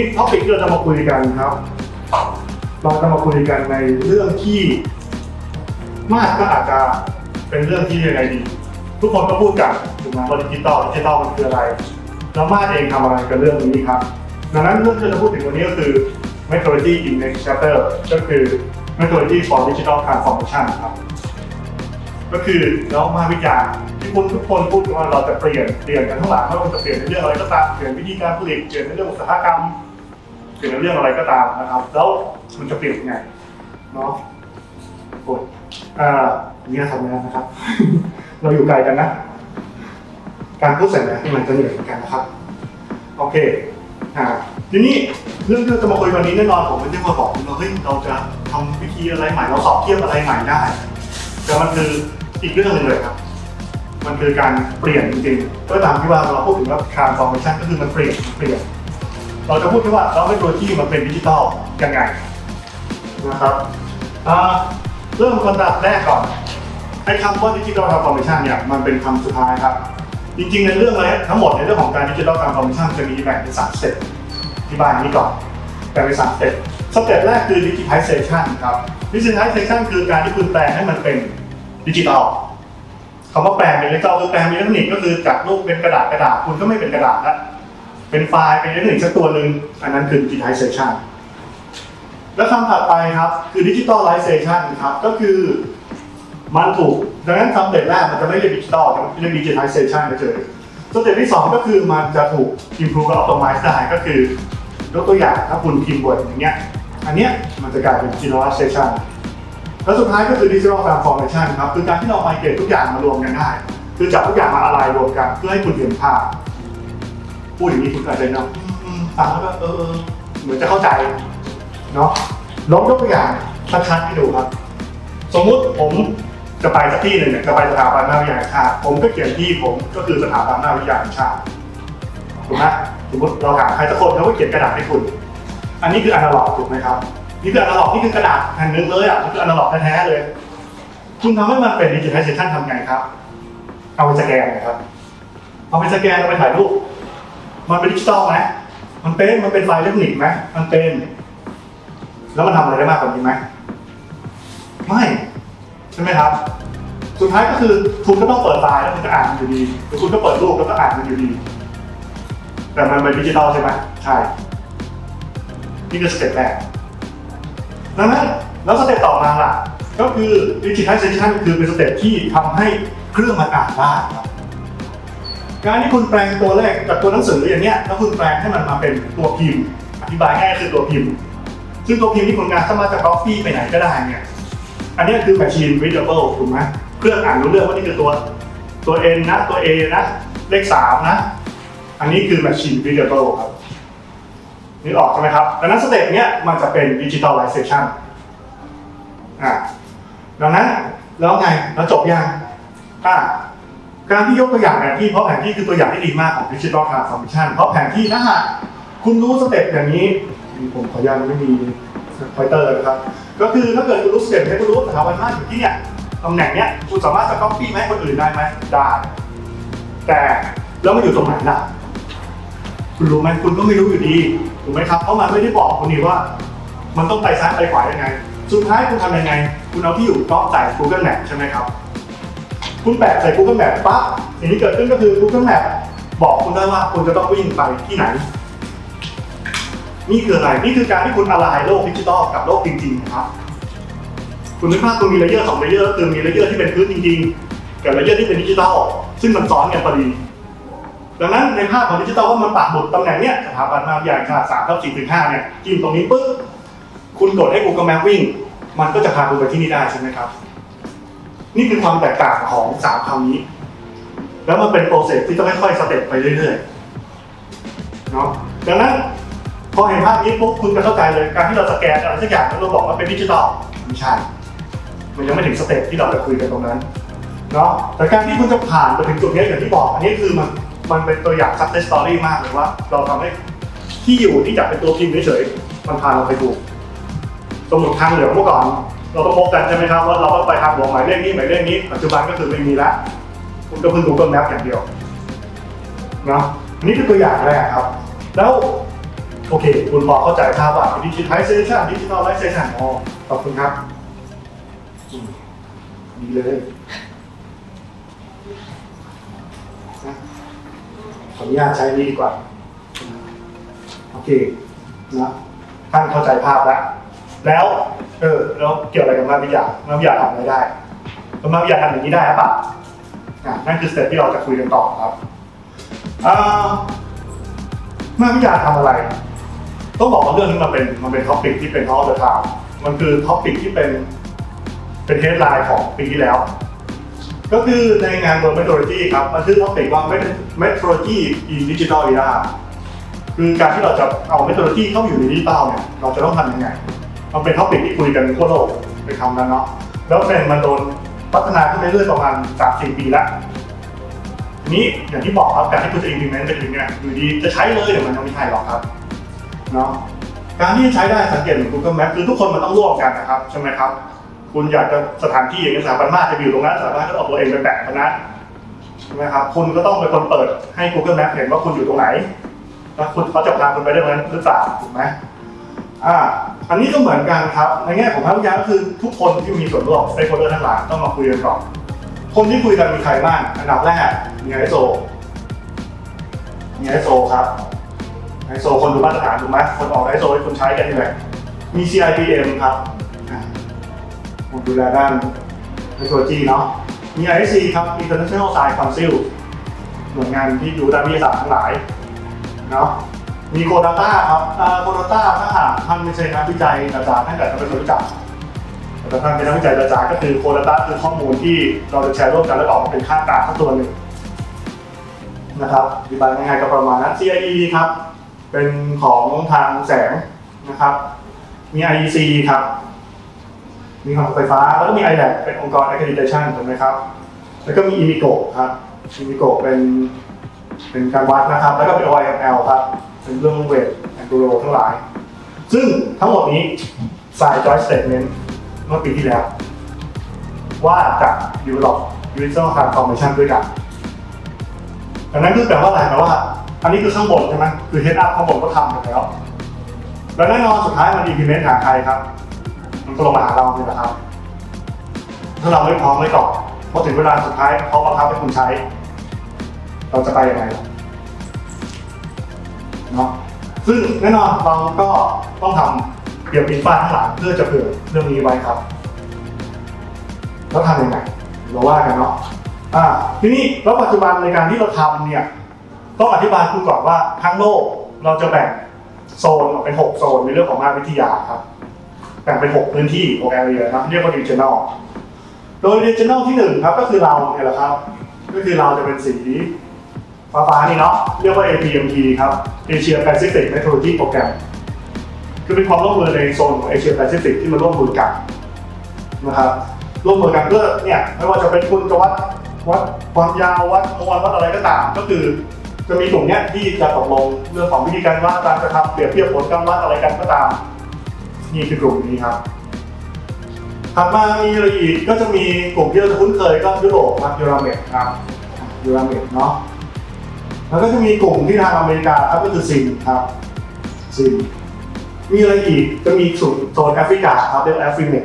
นนี้ท็อปิกเราจะมาคุยกันครับ เราจะมาคุยกันในเรื่องที่มากก็อาจจะเป็นเรื่องที่ยังไงดี ทุกคนก็พูดกันถูกไหมว่าดิจิตอลดิจิตอลมันคืออะไร แล้วมาดเองทำอะไรกับเรื่องนี้ครับ ดังนั้นเรื่องที่จะพูดถึงวันนี้ก็คือ methodology in next chapter ก็คือ methodology for digital transformation ครับ ก็คือแล้วมาวิจารณ์ที่คุณทุกคนพูดว่าเราจะเปลี่ยนเปลี่ยนกันทั้งหลายไม่ว่าจะเปลี่ยนในเรื่องอะไรก็ตามเปลี่ยนวิธีการผลิตเปลี่ยนในเรื่องอุตสาหกรรม เปลี่ยนในเรื่องอะไรก็ตามนะครับ แล้วมันจะเปลี่ยนยังไงเนาะโอ้ยอ่าเนี่ยทำงานนะครับ เราอยู่ไกลกันนะ การพูดเสร็จแล้วมันจะเหนื่อยเหมือนกันนะครับ โอเคอ่าทีนี้เรื่องที่เราจะมาคุยวันนี้แน่นอนผมไม่ได้มาบอกคุณว่าเฮ้ยเราจะทำวิธีอะไรใหม่เราสอบเทียบอะไรใหม่ได้ แต่มันคืออีกเรื่องหนึ่งเลยครับ มันคือการเปลี่ยนจริงๆก็ตามที่ว่าเราพูดถึงว่า transformation ก็คือมันเปลี่ยนมันเปลี่ยน เราจะพูดแค่ว่าเราไม่ตัวที่มันเป็นดิจิตอลยังไงนะครับเริ่มคนดับแรกก่อนไอ้คำว่าดิจิตอลทรานส์ฟอร์เมชันเนี่ยมันเป็นคำสุดท้ายครับ จริงๆ ในเรื่องอะไรทั้งหมดในเรื่องของการดิจิตอลทรานส์ฟอร์เมชันจะมีแบ่งเป็นสามสเต็ปอธิบายอย่างนี้ก่อนแบ่งเป็นสามสเต็ปสเต็ปแรกคือดิจิทัลเซชันครับดิจิทัลเซชันคือการที่คุณแปลงให้มันเป็นดิจิตอลคำว่าแปลงเป็นดิจิตอลคือแปลงเป็นอิเล็กทรอนิกส์ก็คือจากรูปเป็นกระดาษกระดาษคุณก็ไม่เป็นกระดาษแล้ว เป็นไฟล์เป็นอิเล็กทรอนิกส์สักตัวหนึ่งอันนั้นคือ digitization แล้วคำถัดไปครับคือ digitalization ครับก็คือมันถูกดังนั้นคำเด็ดแรกมันจะไม่เรียกดิจิตอลจะเรียก digitization ไปเฉยสเต็ปที่สองก็คือมันจะถูก improve และ optimize ได้ก็คือยกตัวอย่างถ้าคุณพิมพ์บทอย่างเงี้ยอันเนี้ยมันจะกลายเป็น digitalization แล้วสุดท้ายก็คือ digital transformation ครับคือการที่เราไมเกรดทุกอย่างมารวมกันได้ คือจับทุกอย่างมาอะไรรวมกัน เพื่อให้คุณเห็นภาพ พูดอย่างนี้คุณอาจจะเนาะอืมฟังแล้วก็เออเออเหมือนจะเข้าใจเนาะลองยกตัวอย่างชัดๆให้ดูครับ สมมุติผมจะไปสักที่หนึ่งเนี่ยจะไปสถาบันนาวิทยาแห่งชาติผมก็เขียนที่ผมก็คือสถาบันนาวิทยาแห่งชาติถูกไหมสมมติเราถามใครสักคนเขาก็เขียนกระดาษให้คุณ อันนี้คืออนาล็อกถูกไหมครับนี่คืออนาล็อกนี่คือกระดาษแผ่นหนึงเลยอะนี่คืออนาล็อกแท้ๆเลย คุณทำให้มันเป็นดิจิทัลเซชันทำไงครับ เอาไปสแกนนะครับ เอาไปสแกนเอาไปถ่ายรูป มันเป็นดิจิตอลไหมมันเป็น มันเป็นไฟล์เทรอนิกส์ไหมมันเป็น แล้วมันทำอะไรได้มากกว่านี้ไหมไม่ใช่ไหมครับ สุดท้ายก็คือคุณก็ต้องเปิดไฟล์แล้วคุณก็อ่านมันอยู่ดีหรือคุณก็เปิดรูปแล้วก็อ่านมันอยู่ดี แต่มันเป็นดิจิตอลใช่ไหมใช่นี่คือสเต็ปแรกดังนั้นแล้วสเต็ปต่อมาล่ะ ก็คือดิจิทัลเซชันคือเป็นสเต็ปที่ทำให้เครื่องมันอ่านได้ครับ การที่คุณแปลงตัวเลขจากตัวหนังสืออย่างเนี้ยแล้วคุณแปลงให้มันมาเป็นตัวพิมพ์ อธิบายง่ายคือตัวพิมพ์ ซึ่งตัวพิมพ์ที่คุณงานสามารถจะ copy ไปไหนก็ได้เนี่ยอันนี้คือ machine readable ถูกไหมเครื่องอ่านรู้เรื่องว่านี่คือตัวตัว n นะตัว a นะเลขสามนะ อันนี้คือ machine readable ครับนึกออกใช่ไหมครับ ดังนั้นสเต็ปเนี้ยมันจะเป็น digitalization อ่าดังนั้นแล้วไงแล้วจบยังอ่า การที่ยกตัวอย่างแผนที่เพราะแผนที่คือตัวอย่างที่ดีมากของ Digital Transformation เพราะแผนที่ถ้าหากคุณรู้สเต็ปอย่างนี้ ผมขออนุญาตไม่มีไฟเตอร์นะครับ ก็คือถ้าเกิดคุณรู้สเต็ปให้คุณรู้ว่าสถาบันมากอยู่ที่เนี่ยตำแหน่งเนี้ยคุณสามารถจะ copy มาให้คนอื่นได้ไหมได้แต่แล้วมันอยู่ตรงไหนล่ะ คุณรู้ไหมคุณก็ไม่รู้อยู่ดีถูกไหมครับเพราะมันไม่ได้บอกคุณนี่ว่า มันต้องไปซ้ายไปขวายังไง สุดท้ายคุณทำยังไง คุณเอาที่อยู่ก๊อปใส่ Google Map ใช่ไหมครับ คุณแปะใส่ Google Map ปั๊บสิ่งที่เกิดขึ้นก็คือ Google Map บอกคุณได้ว่าคุณจะต้องวิ่งไปที่ไหน นี่คืออะไร นี่คือการที่คุณอะไรโลกดิจิตอลกับโลกจริงๆนะครับ คุณนึกภาพคุณมีเลเยอร์สองเลเยอร์ก็คือมีเลเยอร์ที่เป็นพื้นจริงๆ กับเลเยอร์ที่เป็นดิจิตอลซึ่งมันซ้อนกันพอดีดังนั้นในภาพของดิจิตอลว่ามันปักหมุดตำแหน่งเนี้ยสถาบันมหาวิทยาลัยขนาดสามเท่าสี่ถึงห้าเนี่ยจิ้มตรงนี้ปุ๊บคุณกดให้ Google Map วิ่ง มันก็จะพาคุณไปที่นี่ได้ใช่ไหมครับ นี่คือความแตกต่างของสามคำนี้ แล้วมันเป็นโปรเซสที่ต้องค่อยๆสเต็ปไปเรื่อยๆเนาะดังนั้นพอเห็นภาพนี้ปุ๊บคุณจะเข้าใจเลยการที่เราสแกนอะไรสักอย่างแล้วเราบอกว่าเป็นดิจิตอลไม่ใช่มันยังไม่ถึงสเต็ปที่เราจะคุยกันตรงนั้นเนาะแต่การที่คุณจะผ่านไปถึงจุดนี้อย่างที่บอก อันนี้คือมันมันเป็นตัวอย่าง success story มากเลยว่า เราทำให้ที่อยู่ที่จับเป็นตัวพิมพ์เฉยๆมันพาเราไปถูกสมุดทางเหลืองเมื่อก่อน เราต้องพบกันใช่ไหมครับว่าเราต้องไปทางหลวงหมายเลขนี้หมายเลขนี้ปัจจุบันก็คือไม่มีแล้วคุณก็เพิ่ง Google Map อย่างเดียวนะนนี้คือตัวอย่างแรกครับ แล้วโอเค คุณพอเข้าใจภาพว่าดิจิทัลเซชันดิจิทัลไลเซชันอ๋อขอบคุณครับดีเลยขออนุญาตใช้นี้ดีกว่า โอเคนะท่านเข้าใจภาพแล้ว แล้ว เออแล้วเกี่ยวอะไรกับมาวิทยามาวิทยาทำอะไรได้แล้วมาวิทยาทำอย่างนี้ได้หรือเปล่าอะนั่นคือสเต็ปที่เราจะคุยกันต่อครับอ่ามาวิทยาทำอะไร ต้องบอกว่าเรื่องนี้มันเป็นมันเป็นท็อปิกที่เป็นท็อปเดอะทาวมันคือท็อปิกที่เป็นเป็นเฮดไลน์ของปีที่แล้ว ก็คือในงาน World Methodology ครับมันคือท็อปิกว่า Methodology in Digital Era คือการที่เราจะเอา Methodology เข้าอยู่ในดิจิตอลเนี่ยเราจะต้องทำยังไง มันเป็นท็อปิกที่คุยกันทั่วโลกไปทำกันเนาะแล้วเทรนด์มันโดนพัฒนาขึ้นเรื่อยๆประมาณ3-4ปีแล้วทีนี้อย่างที่บอกครับการที่คุณจะ implement ไปถึงเนี่ยอยู่ดีจะใช้เลยเดี๋ยวมันยังไม่ใช่หรอกครับเนาะการที่ใช้ได้สังเกตเหมือน Google Map คือทุกคนมันต้องร่วมกันนะครับใช่ไหมครับ คุณอยากจะสถานที่อย่างสถาบันมากจะอยู่ตรงนั้นสถาบันก็เอาตัวเองไปแปะนั้นใช่ไหมครับคุณก็ต้องเป็นคนเปิดให้ Google Map เห็นว่าคุณอยู่ตรงไหนแล้วคุณเขาจะพาคุณไปได้ไหมหรือเปล่าถูกไหม อ่าอันนี้ก็เหมือนกันครับ ในแง่ของภาพวิทยาก็คือทุกคนที่มีส่วนร่วม stakeholder ทั้งหลายต้องมาคุยกันก่อนคนที่คุยกันมีใครบ้างอันดับแรกมีไอโซมีไอโซครับไอโซคนดูมาตรฐานถูกไหมคนออกไอโซคนใช้กันนี่แหละมี CIPM ครับอ่าผมดูแลด้านเทคโนโลยีเนาะ มี ISC ครับ International Science Council หน่วยงานที่ดูด้านวิทยาศาสตร์ทั้งหลายเนาะ มีโคดาต้าครับโคดาต้าถ้าหากท่านไม่ใช่นักวิจัยอาจารย์ท่านอาจจะไม่รู้จักแต่ท่านเป็นนักวิจัยอาจารย์ก็คือโคดาต้าคือข้อมูลที่เราจะแชร์ร่วมกันแล้วออกมาเป็นค่ากลางสักตัวหนึ่งนะครับอธิบายง่ายๆก็ประมาณนั้น CIE ครับ เป็นของทางแสงนะครับ มี IEC ครับ มีของไฟฟ้า แล้วก็มี ILAB เป็นองค์กร accreditation ถูกไหมครับ แล้วก็มี IMICO ครับ IMICO เป็น เป็นการวัดนะครับ แล้วก็เป็น OML ครับเป็นเรื่องเวทแอนดูโรทั้งหลาย ซึ่งทั้งหมดนี้ side joint statement เมื่อปีที่แล้ว ว่าจะ develop digital transformation ด้วยกันดังนั้นคือแปลว่าอะไรแปลว่า อันนี้คือข้างบนใช่ไหมคือ head up ข้างบนก็ทำกันแล้ว แล้วแน่นอนสุดท้ายมัน implement หาใครครับ มันก็ลงมาหาเราเนี่ยนะครับ ถ้าเราไม่พร้อมไว้ก่อนพอถึงเวลาสุดท้ายเขาบังคับให้คุณใช้ เราจะไปยังไงเนาะซึ่งแน่นอนเราก็ต้องทำเตรียมอินฟาทั้งหลายเพื่อจะเผื่อเรื่องนี้ไว้ครับ แล้วทำยังไงเราว่ากันเนาะอ่าทีนี้แล้วปัจจุบันในการที่เราทำเนี่ยต้องอธิบายคุณก่อนว่าทั้งโลกเราจะแบ่งโซนออกเป็น 6 โซนในเรื่องของมาวิทยาครับ แบ่งเป็น 6 พื้นที่6 area นะเรียกว่า regional โดย regional ที่ 1 ครับก็คือเราเนี่ยแหละครับ ก็คือเราจะเป็นสี ฟ้าฟ้าๆนี่เนาะเรียกว่า APMT ครับ Asia Pacific Metrology Program คือเป็นความร่วมมือในโซนของ Asia Pacific ที่มาร่วมมือกันนะครับร่วมมือกันเพื่อเนี่ยไม่ว่าจะเป็นคุณจะวัดวัดความยาววัดมวลวัดอะไรก็ตาม ก็คือจะมีกลุ่มเนี้ยที่จะตกลงเรื่องของวิธีการวัดการกระทำเปรียบเทียบผลการวัดอะไรกันก็ตาม นี่คือกลุ่มนี้ครับถัดมามีอะไรอีกก็จะมีกลุ่มที่เราคุ้นเคยก็ยุโรปครับยูราเมดครับยูราเมดเนาะ แล้วก็จะมีกลุ่มที่ทางอเมริกาครับก็คือซินครับซินมีอะไรอีกจะมีส่วนโซนแอฟริกาครับเรียกแอฟริเมด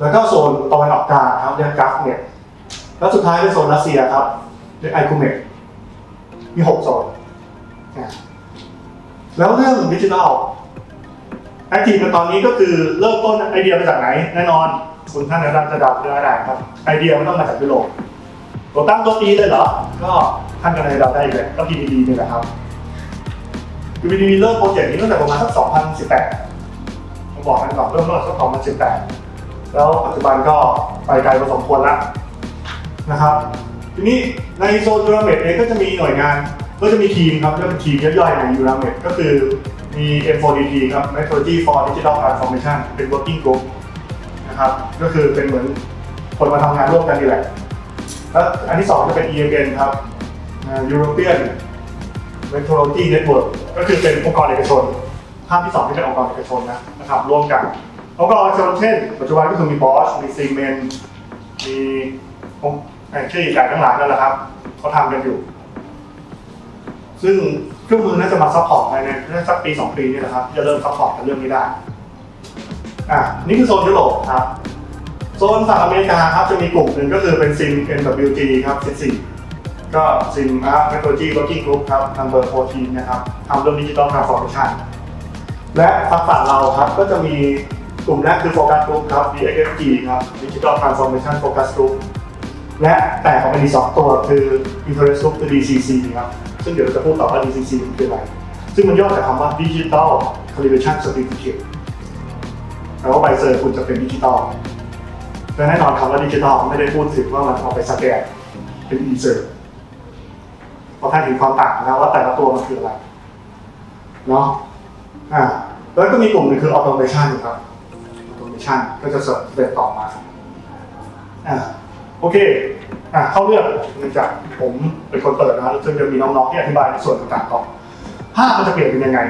แล้วก็โซนตะวันออกกลางครับเรียกกัฟเมดแล้วสุดท้ายเป็นโซนรัสเซียครับเรียกไอคูเมดมีหกโซนแล้วเรื่องดิจิทัลแอคทีฟในตอนนี้ก็คือเริ่มต้นไอเดียมาจากไหน แน่นอนคุณท่านอาจารย์จะเดาได้ได้ครับ ไอเดียมันต้องมาจากยุโรป ตัวตั้งตัวตีเลยเหรอ ก็ท่านก็เลยเดาได้เลยก็ PDD นี่แหละครับ PDD เริ่มโปรเจกต์นี้ตั้งแต่ประมาณสัก 2018ผมบอกกันก่อนเริ่มต้นสัก2018 แล้วปัจจุบันก็ไปไกลพอสมควรแล้วนะครับทีนี้ในโซนยูราเมดเองก็จะมีหน่วยงาน ก็จะมีทีมครับเรียกเป็นทีมย่อยๆในยูราเมดก็คือมี M4DT ครับ Methodology for Digital Transformation เป็น working group นะครับก็คือเป็นเหมือนคนมาทำงานร่วมกันนี่แหละ แล้วอันที่สองจะเป็น EMN ครับ European Metrology Network ก็คือเป็นองค์กรเอกชนภาพที่สองที่เป็นองค์กรเอกชนนะนะครับร่วมกันองค์กรเอกชนเช่น ปัจจุบันก็คือมี Bosch มี Siemens มีองค์ไอ้ชื่อใหญ่ทั้งหลายนั่นแหละครับเขาทำกันอยู่ ซึ่งเครื่องมือน่าจะมาซัพพอร์ตภายในน่าสักปีสองปีนี่แหละครับจะเริ่มซัพพอร์ตกับเรื่องนี้ได้อะนี่คือโซนยุโรปครับ ซนฝั่งอเมริกาครับจะมีกลุ่มหนึ่งก็คือเป็นซิม NWG ครับ14ก็ซิมอาร์ Methodology Working Group ครับ Number 14นะครับทำเรื่อง Digital Transformation และฝั่งฝั่งเราครับก็จะมีกลุ่มแรกคือ Focus Group ครับ DXG ครับ Digital Transformation Focus Group และแตกออกเป็นอีกสองตัวคือ Interest Group คือ DCC ครับซึ่งเดี๋ยวเราจะพูดต่อว่า DCC มันคืออะไร ซึ่งมันย่อจากคำว่า Digital Calibration Certificate แปลว่าใบเซอร์คุณจะเป็นดิจิตอล และแน่นอนคำว่าดิจิตอลไม่ได้พูดถึงว่ามันเอาไปสแกนเป็นอีเซอร์เพราะท่านเห็นความต่างแล้วว่าแต่ละตัวมันคืออะไรเนาะอ่าแล้วก็มีกลุ่มหนึงคือ automation ครับ automation ก็จะเสริมต่อมาอ่าโอเคอ่าเข้าเรื่องเนื่องจากผมเป็นคนเปิดนะซึ่งจะมีน้องๆที่อธิบายในส่วนต่างๆก่อนภาพมันจะเปลี่ยนเป็นยังไง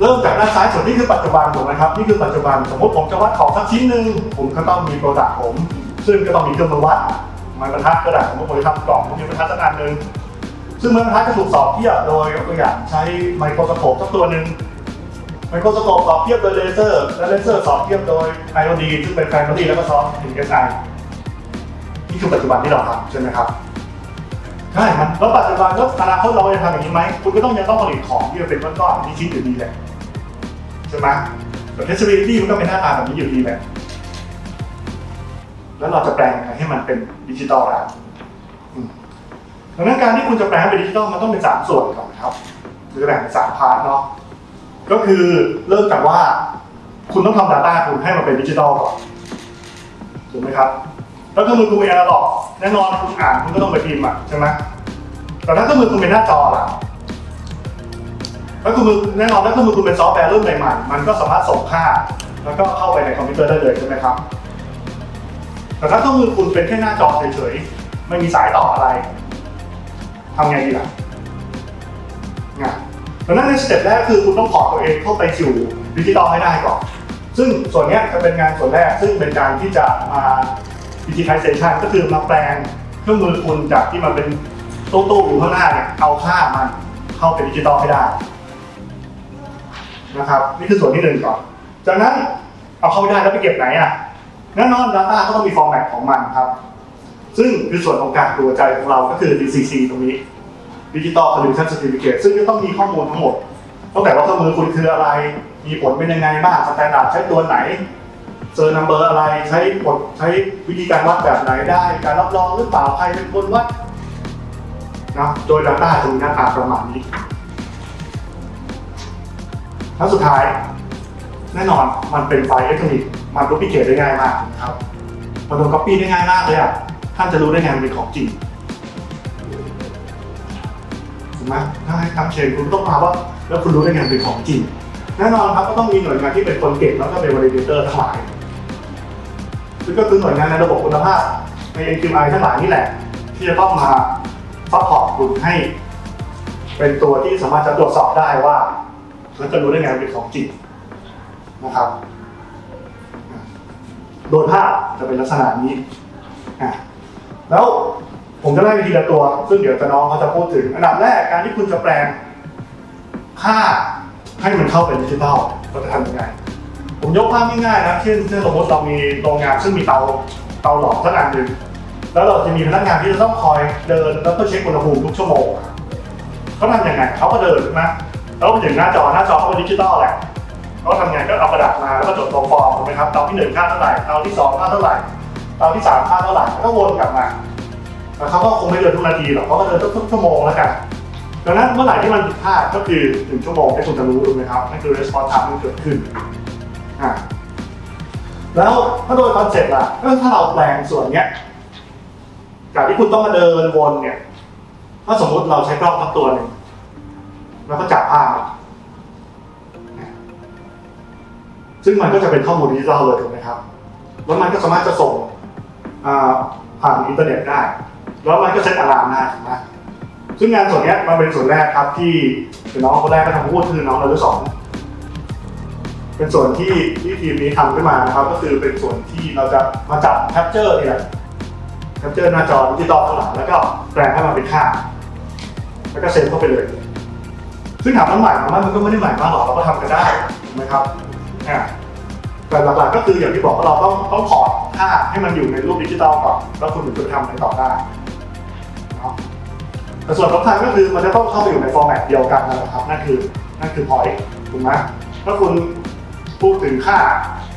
เริ่มจากด้านซ้ายสุดนี่คือปัจจุบันถูกไหมครับนี่คือปัจจุบันสมมติผมจะวัดของสักชิ้นหนึ่งผมก็ต้องมีโปรดักต์ผม ซึ่งก็ต้องมีเครื่องมือวัดไม้บรรทัดก็ได้สมมติผมจะทำกล่องผมมีบรรทัดสักอันหนึ่งซึ่งไม้บรรทัดจะถูกสอบเทียบโดยยกตัวอย่างใช้ไมโครสโคปสักตัวหนึ่งไมโครสโคปสอบเทียบโดยเลเซอร์และเลเซอร์สอบเทียบโดยไอโอดีซึ่งเป็นแฟนตาซีแล้วก็ซอฟต์ถึงเอสไอนี่คือปัจจุบันที่เราทำใช่ไหมครับใช่มันแล้วปัจจุบันแล้วอนาคตเราจะทำอย่างนี้ไหมคุณก็ต้องยังต้องผลิตของที่เป็นก้อนๆที่ชิ้นอยู่ดีแหละ ช่ไหมแต่ traceability มันก็เป็นหน้าตาแบบนี้อยู่ดีแหละแล้วเราจะแปลงยังไงให้มันเป็นดิจิตอลได้อืมดังนั้นการที่คุณจะแปลงเป็นดิจิตอลมันต้องเป็นสามส่วนก่อนครับหรือแบ่งเป็นสามพาร์ทเนาะก็คือเริ่มจากว่า คุณต้องทำ Data คุณให้มันเป็นดิจิตอลก่อนถูกไหมครับ แล้วเครื่องมือคุณเป็นอนาล็อกแน่นอนคุณอ่านคุณก็ต้องไปพิมพ์อะใช่ไหมแต่ถ้าเครื่องมือคุณเป็นหน้าจอล่ะ แล้วครื่องมือแน่นอนถ้าเครื่องมือคุณเป็นซอฟต์แวร์รุ่นใหม่ๆมันก็สามารถส่งค่า แล้วก็เข้าไปในคอมพิวเตอร์ได้เลยใช่ไหมครับ แต่ถ้าเครื่องมือคุณเป็นแค่หน้าจอเฉยๆไม่มีสายต่ออะไรทำไงดีล่ะงานดังนั้นในสเต็ปแรกคือคุณต้องขอตัวเองเข้าไปสู่ดิจิตอลให้ได้ก่อน ซึ่งส่วนนี้จะเป็นงานส่วนแรก ซึ่งเป็นการที่จะมา digitization ก็คือมาแปลงเครื่องมือคุณจากที่มันเป็นตู้ๆอยู่ข้างหน้าเนี่ยเอาค่ามันเข้าเป็นดิจิตอลให้ได้ นะครับนี่คือส่วนที่หนึ่งก่อน จากนั้นเอาเข้าไปได้แล้วไปเก็บไหนอะแน่นอน Data ก็ต้องมีฟอร์แมตของมันครับ ซึ่งคือส่วนของการตัวใจของเราก็คือ DCC ตรงนี้ Digital Calibration Certificate ซึ่งจะต้องมีข้อมูลทั้งหมดตั้งแต่ว่าเครื่องมือคุณคืออะไร มีผลเป็นยังไงบ้างสแตนดาร์ดใช้ตัวไหนเซอร์นัมเบอร์อะไรใช้กฎใช้วิธีการวัดแบบไหนได้ การรับรองหรือเปล่าใครเป็นคนวัดนะโดย Data จะมีหน้าตาประมาณนี้ แล้วสุดท้าย แน่นอนมันเป็นไฟล์อิเล็กทรอนิกส์มันดูพิเกตได้ง่ายมากนะครับมันโดนก๊อปปี้ได้ง่ายมากเลยอะท่านจะรู้ได้ไงมันเป็นของจริงถูกไหมถ้าให้ทำเชนคุณต้องมาว่า แล้วคุณรู้ได้ไงมันเป็นของจริง แน่นอนครับก็ต้องมีหน่วยงานที่เป็นคนเก่งแล้วก็เป็น validator ทั้งหลายซึ่งก็คือหน่วยงานในระบบคุณภาพใน AQI ทั้งหลายนี่แหละ ที่จะต้องมาซัพพอร์ตคุณให้ เป็นตัวที่สามารถจะตรวจสอบได้ว่า มันจะรู้ได้ไงมันเป็นของจริงนะครับ โดยภาพจะเป็นลักษณะนี้อะแล้วผมจะไล่ไปทีละตัว ซึ่งเดี๋ยวจะน้องเขาจะพูดถึง อันดับแรกการที่คุณจะแปลงค่าให้มันเข้าเป็นดิจิทัลเราจะทำยังไง ผมยกภาพง่ายๆนะเช่นเช่นสมมติเรามีโรงงานซึ่งมีเตาเตาหลอมสักอันหนึ่งแล้วเราจะมีพนักงานที่จะต้องคอยเดินแล้วก็เช็คอุณหภูมิทุกชั่วโมงเขาทำยังไงเขาก็เดินนะ แล้วไปถึงหน้าจอหน้าจอเขาเป็นดิจิทัลแหละเขาทำไงก็เอากระดาษมาแล้วก็จดตัวฟอร์มถูกไหมครับเตาที่หนึ่งค่าเท่าไหร่เตาที่สองค่าเท่าไหร่เตาที่สามค่าเท่าไหร่แล้วก็วนกลับมาแต่เขาก็คงไม่เดินทุกนาทีหรอกเขาก็เดินทุกชั่วโมงแล้วกันดังนั้นเมื่อไหร่ที่มันผิดพลาดก็คือหนึ่งชั่วโมงให้คุณจะรู้ถูกไหมครับนั่นคือ response time ที่เกิดขึ้นอะแล้วถ้าโดยคอนเซ็ปต์ล่ะก็ถ้าเราแปลงส่วนเนี้ยจากที่คุณต้องมาเดินวนเนี่ยถ้าสมมติเราใช้กล้องทั้งตัวหนึ่ง แล้วก็จับภาพซึ่งมันก็จะเป็นข้อมูลดิจิทัลเลยถูกไหมครับ แล้วมันก็สามารถจะส่งผ่านอินเทอร์เน็ตได้ แล้วมันก็เซตอะลามได้ถูกไหมซึ่งงานส่วนนี้มันเป็นส่วนแรกครับที่น้องคนแรกก็ทำพูดคือน้องเราด้วยสองเป็นส่วนที่ที่ทีมนี้ทำขึ้นมานะครับก็คือเป็นส่วนที่เราจะมาจับแคปเจอร์เนี่ยแคปเจอร์หน้าจอดิจิตอลข้างหลังแล้วก็แปลงให้มันเป็นค่า แล้วก็เซฟเข้าไปเลย ซึ่งถามมันใหม่ไหมมันก็ไม่ได้ใหม่มากหรอกเราก็ทำกันได้ถูกไหมครับอ่าแต่หลักๆก็คืออย่างที่บอกว่าเราต้องต้องถอดภาพให้มันอยู่ในรูปดิจิตอลก่อนแล้วคุณถึงจะทำอะไรต่อได้แต่ส่วนสำคัญก็คือมันจะต้องเข้าไปอยู่ในฟอร์แมตเดียวกันนั่นแหละครับนั่นคือนั่นคือพอยต์ถูกไหมถ้าคุณพูดถึงค่า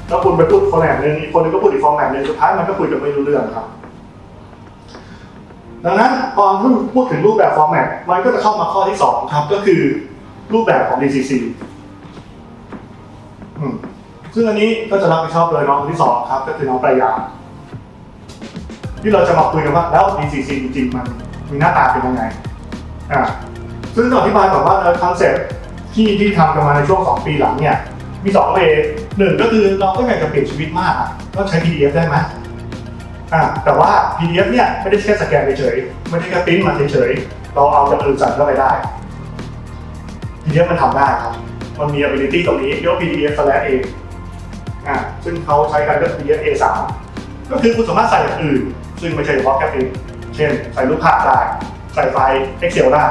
แล้วคุณไปพูดฟอร์แมตหนึ่งอีกคนนึงก็พูดอีกฟอร์แมตหนึ่งสุดท้ายมันก็คุยกันไม่รู้เรื่องครับ ดังนั้นพอนพูดถึงรูปแบบฟอร์แมตมันก็จะเข้ามาข้อที่สองครับก็คือ รูปแบบของ DCC อืมซึ่งอันนี้ก็จะรับผิดชอบโดยน้องคนที่สองครับ ก็คือน้องปรายาที่เราจะมาคุยกันว่าแล้ว DCC จริงๆมันมีหน้าตาเป็นยังไงอ่าซึ่งต้องอธิบายก่อนว่าคอนเซ็ปต์ที่ที่ทำกันมาในช่วง 2 ปีหลังเนี่ย มี2เวย์หนึ่งก็คือเราก็อยากจะเปลี่ยนชีวิตมากก็ใช้ PDF ได้ไหมอ่าแต่ว่า PDF เนี่ยไม่ได้แค่สแกนเฉยไม่ได้แค่ปริ้นมาเฉยเราเอาจากอื่นใส่เข้าไปได้ PDF มันทำได้ครับ มันมี ability ตรงนี้เรียกว่า PDF slash A อ่าซึ่งเขาใช้กันก็ PDF A3 ก็คือคุณสามารถใส่อย่างอื่น ซึ่งไม่ใช่เฉพาะแค่ปริ้นเช่น ใส่รูปภาพได้ ใส่ไฟล์ Excel ได้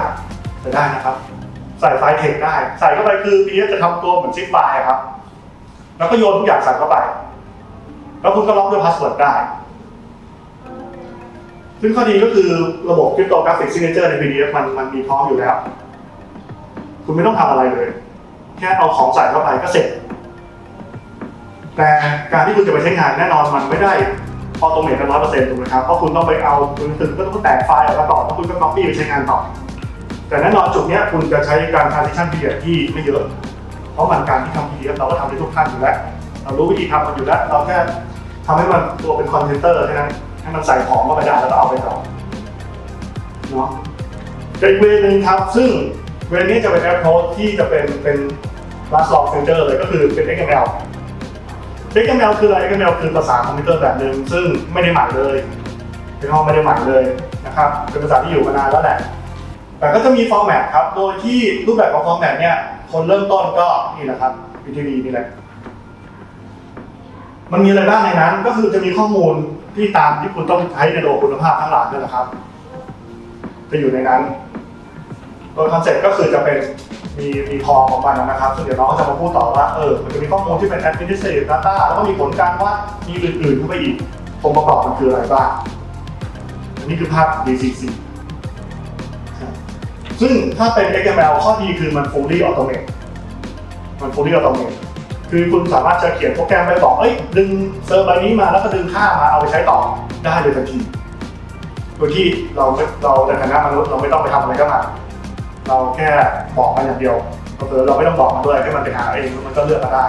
ใส่ได้นะครับ ใส่ไฟล์ text ได้ ใส่เข้าไปคือ PDF จะทำตัวเหมือนซิปไฟล์ครับ แล้วก็โยนทุกอย่างใส่เข้าไป แล้วคุณก็ล็อกด้วยพาสเวิร์ดได้ซึ่งข้อดีก็คือระบบ Cryptographic Signature ใน PDF มันมันมีพร้อมอยู่แล้ว คุณไม่ต้องทำอะไรเลย แค่เอาของใส่เข้าไปก็เสร็จ แต่การที่คุณจะไปใช้งานแน่นอนมันไม่ได้ออโตเมตกันร้อยเปอร์เซ็นต์ถูกไหมครับเพราะคุณต้องไปเอาคุณถึงก็ต้องแตกไฟล์ออกมาต่อแล้วคุณก็ copy ไปใช้งานต่อ แต่แน่นอนจุดนี้คุณจะใช้การ transition period ที่ไม่เยอะ เพราะมันการที่ทำ PDF เราก็ทำได้ทุกขั้นอยู่แล้ว เรารู้วิธีทำมันอยู่แล้ว เราแค่ทำให้มันตัวเป็นคอนเทนเตอร์แค่นั้นให้มันใส่ของเข้าไปได้แล้วก็เอาไปต่อเนาะอีกเวย์หนึ่งครับซึ่ง เวย์นี้จะเป็น approach ที่จะเป็นเป็น last log filter เลยก็คือเป็น XML XML คืออะไร XML คือภาษาคอมพิวเตอร์แบบหนึ่งซึ่งไม่ได้ใหม่เลยเป็นห้องไม่ได้ใหม่เลยนะครับเป็นภาษาที่อยู่มานานแล้วแหละแต่ก็จะมีฟอร์แมตครับ โดยที่รูปแบบของฟอร์แมตเนี่ยคนเริ่มต้นก็นี่แหละครับ VTV นี่แหละ มันมีอะไรบ้างในนั้น ก็คือจะมีข้อมูลที่ตามที่คุณต้องใช้ในระบบคุณภาพทั้งหลายนั่นแหละครับ จะอยู่ในนั้น โดยคอนเซ็ปต์ก็คือจะเป็นมีมีพอของมันนะครับซึ่งเดี๋ยวน้องก็จะมาพูดต่อว่าเออมันจะมีข้อมูลที่เป็น administrative data แล้วก็มีผลการวัดมีอื่นๆเข้าไปอีกองค์ประกอบมันคืออะไรบ้างนนี้คือภาพ DCC ซึ่งถ้าเป็น XML ข้อดีคือมัน fully automate มัน fully automate คือคุณสามารถจะเขียนโปรแกรมไปบอกเอ้ย ดึงเซอร์ฟใบนี้มาแล้วก็ดึงค่ามาเอาไปใช้ต่อได้เลยทันที โดยที่เราเราในฐานะมนุษย์เราไม่ต้องไปทำอะไรก็มา เราแค่บอกมันอย่างเดียวเผลอเราไม่ต้องบอกมันด้วยให้มันไปหาเองมันก็เลือกมาได้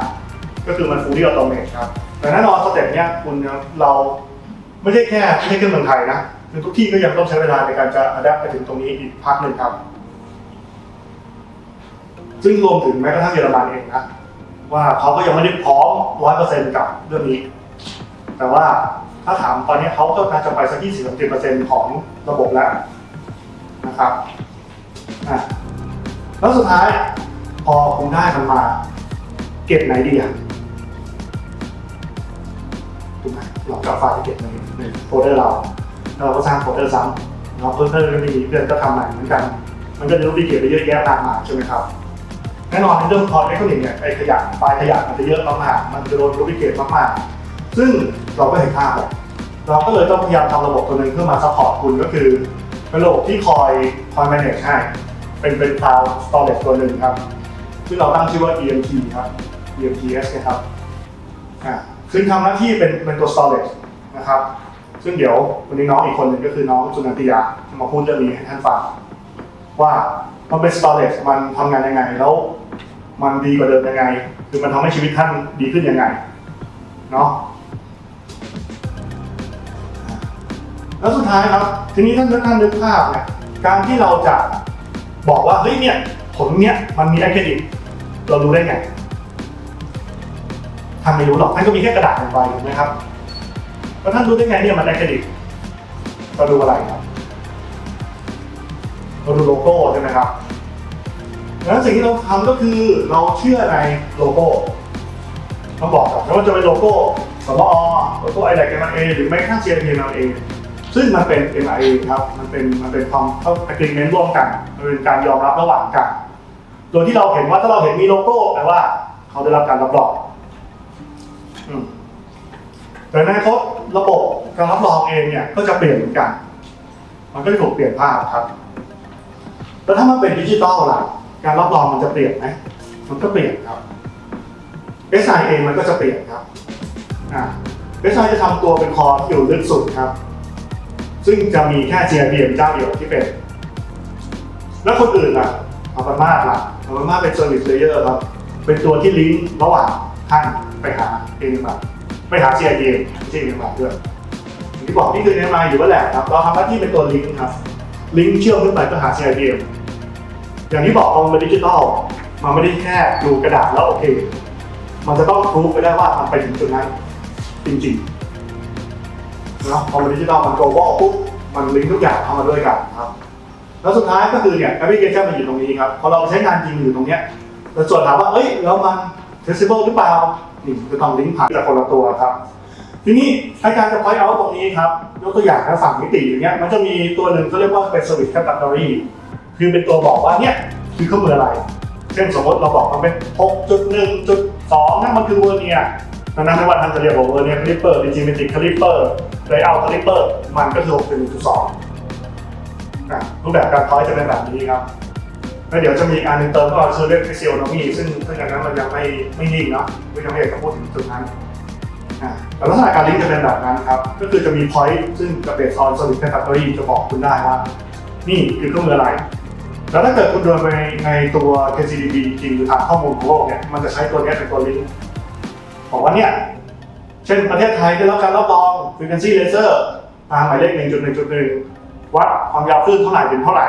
ก็คือมัน fully automate ครับ แต่แน่นอนสเต็ปเนี้ยคุณเราไม่ใช่แค่ไม่ใช่แค่เมืองไทยนะคือทุกที่ก็ยังต้องใช้เวลาในการจะ adapt ไปถึงตรงนี้อีกพักหนึ่งครับ ซึ่งรวมถึงแม้กระทั่งเยอรมันเองนะว่าเขาก็ยังไม่ได้พร้อมร้อยเปอร์เซ็นต์กับเรื่องนี้ แต่ว่าถ้าถามตอนนี้เขาก็น่าจะไปสักยี่สิบสิบเปอร์เซ็นต์ของระบบแล้วนะครับ อะแล้วสุดท้ายพอคุณได้มันมา เก็บไหนดีอะถูกไหมเราจะเอาไฟล์ไปเก็บในในโฟลเดอร์เราแล้วเราก็สร้างโฟลเดอร์ซ้ำเราเพิ่มเพิ่มก็มีเพื่อนก็ทำใหม่เหมือนกัน มันก็จะรู้ดีเก็บไปเยอะแยะมากมายใช่ไหมครับแน่นอนในเรื่องคอร์ดอิเล็กทรอนิกส์เนี่ยไอขยะไฟล์ขยะมันจะเยอะมากๆมันจะโดนรูปเกตมากๆ ซึ่งเราก็เห็นภาพเราก็เลยต้องพยายามทำระบบตัวหนึ่งเพื่อมาซัพพอร์ตคุณก็คือเป็นระบบที่คอยคอย manage ให้ เป็นเป็น cloud storage ตัวหนึ่งครับ ซึ่งเราตั้งชื่อว่า EMT ครับ EMTS นะครับอ่าซึ่งทำหน้าที่เป็นเป็นตัว storage นะครับ ซึ่งเดี๋ยววันนี้น้องอีกคนหนึ่งก็คือน้องสุนันติยาจะมาพูดเรื่องนี้ให้ท่านฟังว่ามันเป็น storage มันทำงานยังไงแล้วมันดีกว่าเดิมยังไง คือมันทำให้ชีวิตท่านดีขึ้นยังไงเนาะแล้วสุดท้ายครับ ทีนี้ท่านท่านนึกภาพเนี่ยการที่เราจะ บอกว่าเฮ้ยเนี่ยผลเนี้ยมันมีแอคเครดิตเรารู้ได้ไงท่านไม่รู้หรอกท่านก็มีแค่กระดาษหนึ่งใบถูกไหมครับแล้วท่านรู้ได้ไงเนี่ยมันแอคเครดิตเราดูอะไรครับเราดูโลโก้ใช่ไหมครับดังนั้นสิ่งที่เราทำก็คือเราเชื่อในโลโก้ต้องบอกก่อนไม่ว่าจะเป็นโลโก้สมอโลโก้ไอแลกเอ็มเอหรือไม่กระทั่ง CIP MLA ซึ่งมันเป็น MIA ครับ มันเป็นมันเป็นความเข้า agreement ร่วมกัน มันเป็นการยอมรับระหว่างกัน โดยที่เราเห็นว่าถ้าเราเห็นมีโลโก้แปลว่าเขาได้รับการรับรองแต่ในอนาคตระบบการรับรองเองเนี่ยก็จะเปลี่ยนเหมือนกัน มันก็จะถูกเปลี่ยนภาพครับ แล้วถ้ามันเป็นดิจิตอลล่ะ การรับรองมันจะเปลี่ยนไหมมันก็เปลี่ยนครับ SI เองมันก็จะเปลี่ยนครับอ่า SI จะทำตัวเป็นคอที่อยู่ลึกสุดครับ ซึ่งจะมีแค่ GIBM เจ้าเดียวที่เป็น แล้วคนอื่นล่ะอัลปามาล่ะอัลปามาเป็น Service Layer ครับ เป็นตัวที่ลิงก์ระหว่างท่านไปหาเองแบบไปหา GIBM ไม่ใช่เองแบบด้วยอย่างที่บอกนี่คือ MI อยู่ว่าแหละครับ เราทำหน้าที่เป็นตัวลิงก์ครับ ลิงก์เชื่อมขึ้นไปก็หา CIBM อย่างที่บอกพอมันเป็นดิจิตอลมันไม่ได้แค่ดูกระดาษแล้วโอเค มันจะต้องรู้ไปได้ว่ามันไปถึงจุดนั้นจริงๆ เนาะพอมันดิจิตอลมัน global ปุ๊บมันลิงก์ทุกอย่างเข้ามาด้วยกันครับแล้วสุดท้ายก็คือเนี่ยแอปพลิเคชันมันอยู่ตรงนี้ครับพอเราใช้งานจริงอยู่ตรงเนี้ยแต่ส่วนถามว่าเอ้ยแล้วมัน accessible หรือเปล่านี่จะต้องลิงก์ผ่านจากคนละตัวครับ ทีนี้ในการจะ point out ตรงนี้ครับยกตัวอย่างนะฝั่งมิติอย่างเงี้ยมันจะมีตัวหนึ่งเขาเรียกว่าเป็น service category คือเป็นตัวบอกว่าเนี่ยคือเครื่องมืออะไร เช่นสมมติเราบอกมันเป็น 6.1.2นั่นมันคือเวอร์เนีย ดังนั้นไม่ว่าท่านจะเรียกว่าเวอร์เนี่ยคลิปเปอร์ดิจิเมตริกคลิปเปอร์ไดอัลคลิปเปอร์มันก็คือ6.1.2อะรูปแบบการทอยจะเป็นแบบนี้ครับแล้วเดี๋ยวจะมีอีกอันหนึงเติมก็คือเรื่อง physiognomy ซึ่งซึ่งอันนั้นมันยังไม่ไม่นิ่งเนาะไม่ยังไม่อยากจะพูดถึงจุดนั้นอะแต่ลักษณะการลิงก์จะเป็นแบบนั้นครับ ก็คือจะมี point ซึ่งจะเบสออน service category จะบอกคุณได้ว่า นี่คือเครื่องมืออะไร แล้วถ้าเกิดคุณเดินไปในตัว KCDB จริงหรือฐานข้อมูลของโลกเนี่ย มันจะใช้ตัวนี้เป็นตัวลิงก์ บอกว่าเนี่ยเช่นประเทศไทยได้รับการรับรอง frequency laser ตามหมายเลข1.1.1วัดความยาวคลื่นเท่าไหร่ถึงเท่าไหร่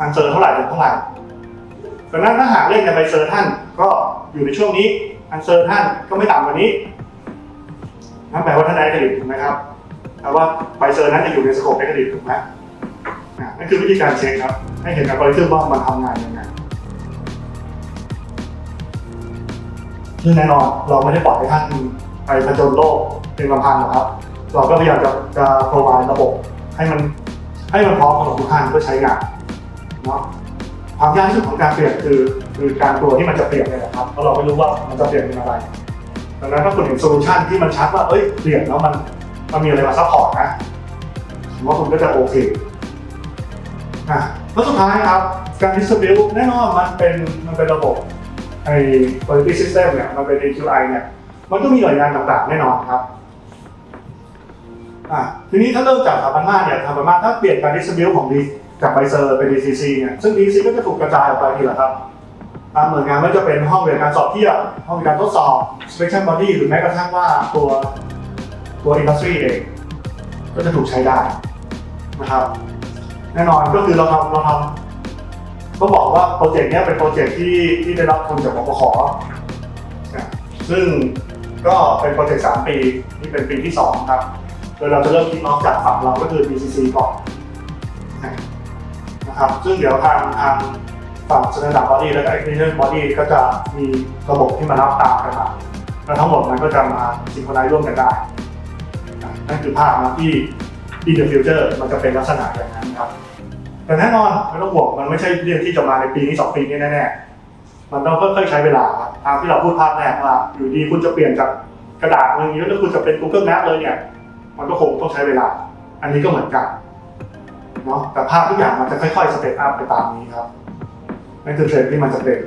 อันเซอร์เท่าไหร่ถึงเท่าไหร่ดังนั้นถ้าหากเลขในใบเซอร์ท่านก็อยู่ในช่วงนี้อันเซอร์ท่านก็ไม่ต่ำกว่านี้นั่นแปลว่าท่านได้เครดิตถูกไหมครับแปลว่าใบเซอร์นั้นจะอยู่ในสโคปได้เครดิตถูกไหมนั่นคือวิธีการเช็คครับ ให้เห็นอัลกอริทึมว่ามันทำงานยังไง ซึ่งแน่นอนเราไม่ได้ปล่อยให้ท่านไปผจญโลกเป็นลำพังหรอกครับ เราก็พยายามจะจะ provide ระบบให้มันให้มันพร้อมสำหรับทุกท่านเพื่อใช้งานเนาะความยากที่สุดของการเปลี่ยนคือคือการตัวที่มันจะเปลี่ยนเนี่ยนะครับเพราะเราไม่รู้ว่ามันจะเปลี่ยนเป็นอะไรดังนั้นถ้าคุณเห็นโซลูชันที่มันชัดว่าเอ้ยเปลี่ยนแล้วมันมันมีอะไรมาซัพพอร์ตนะผมว่าคุณก็จะโอเคอะแล้วสุดท้ายครับการ distribute แน่นอนมันเป็นมันเป็นระบบ ไอ้ quality system เนี่ยมันเป็น AQI เนี่ยมันก็มีหน่วยงานต่างๆ แน่นอนครับอะทีนี้ถ้าเริ่มจากสถาบันมาเนี่ยสถาบันมาถ้าเปลี่ยนการ distribute ของ D จากไบเซอร์เป็น DCC เนี่ยซึ่ง DCC ก็จะถูกกระจายออกไปทีละครับตามหน่วยงานไม่จะเป็นห้องเรียนการสอบเทียบห้องเรียนการทดสอบ inspection body หรือแม้กระทั่งว่าตัวตัว industry เองก็จะถูกใช้ได้นะครับ แน่นอนก็คือเราทำเราทำ ก็บอกว่าโปรเจกต์นี้เป็นโปรเจกต์ที่ที่ได้รับทุนจากปปขนะซึ่งก็เป็นโปรเจกต์ 3 ปีนี่เป็นปีที่ 2 ครับ โดยเราจะเริ่มคิดน้องจากฝั่งเราก็คือ BCC ก่อนนะครับ ซึ่งเดี๋ยวทางทางฝั่ง Standard Body และ Ignition Body ก็จะมีระบบที่มารับตามกันมาแล้วทั้งหมดมันก็จะมาซิงโครไนซ์ร่วมกันได้ นั่นคือภาพนะที่ in the future มันจะเป็นลักษณะอย่างนั้นครับ แต่แน่นอนไม่ต้องห่วงมันไม่ใช่เรื่องที่จะมาในปีนี้สองปีนี้แน่ๆมันต้องค่อยๆใช้เวลาตามที่เราพูดภาพแรกว่าอยู่ดีคุณจะเปลี่ยนจากกระดาษอย่างนี้แล้วคุณจะเป็น Google Map เลยเนี่ย มันก็คงต้องใช้เวลา อันนี้ก็เหมือนกันเนาะแต่ภาพทุกอย่างมันจะค่อยๆสเต็ปอัพไปตามนี้ครับนั่นคือเทรนด์ที่มันจะเป็น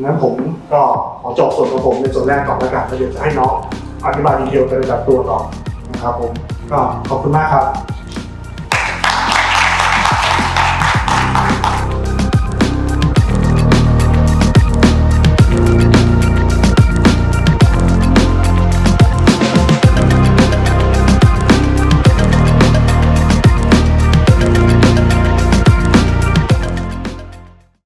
นั้นผมก็ขอจบส่วนของผมในส่วนแรกก่อนแล้วกันแล้วเดี๋ยวจะให้น้องอธิบายดีเทลไปในระดับตัวต่อนะครับผมก็ขอบคุณมากครับ